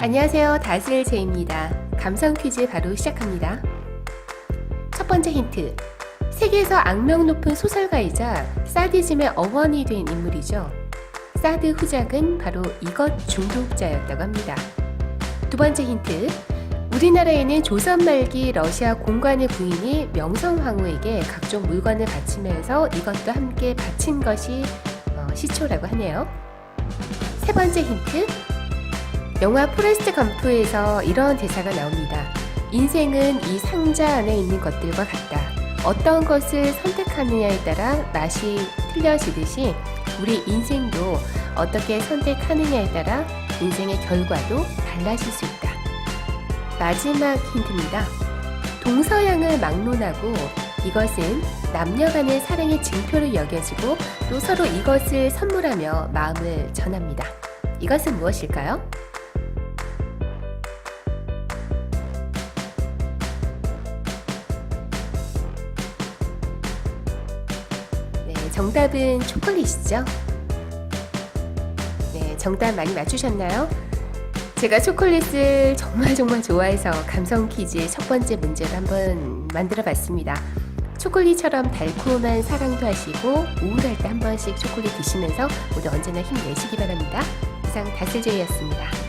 안녕하세요. 다슬 제입니다. 감성 퀴즈 바로 시작합니다. 첫 번째 힌트. 세계에서 악명 높은 소설가이자 사디즘의 어원이 된 인물이죠. 사드 후작은 바로 이것 중독자였다고 합니다. 두 번째 힌트. 우리나라에는 조선 말기 러시아 공관의 부인이 명성황후에게 각종 물건을 바치면서 이것도 함께 바친 것이 어, 시초라고 하네요. 세 번째 힌트. 영화 포레스트 검프에서 이런 대사가 나옵니다. 인생은 이 상자 안에 있는 것들과 같다. 어떤 것을 선택하느냐에 따라 맛이 틀려지듯이 우리 인생도 어떻게 선택하느냐에 따라 인생의 결과도 달라질 수 있다. 마지막 힌트입니다. 동서양을 막론하고 이것은 남녀 간의 사랑의 증표로 여겨지고 또 서로 이것을 선물하며 마음을 전합니다. 이것은 무엇일까요? 정답은 초콜릿이죠. 네, 정답 많이 맞추셨나요? 제가 초콜릿을 정말 정말 좋아해서 감성 퀴즈의 첫 번째 문제를 한번 만들어 봤습니다. 초콜릿처럼 달콤한 사랑도 하시고 우울할 때 한 번씩 초콜릿 드시면서 모두 언제나 힘내시기 바랍니다. 이상 다슬제이였습니다.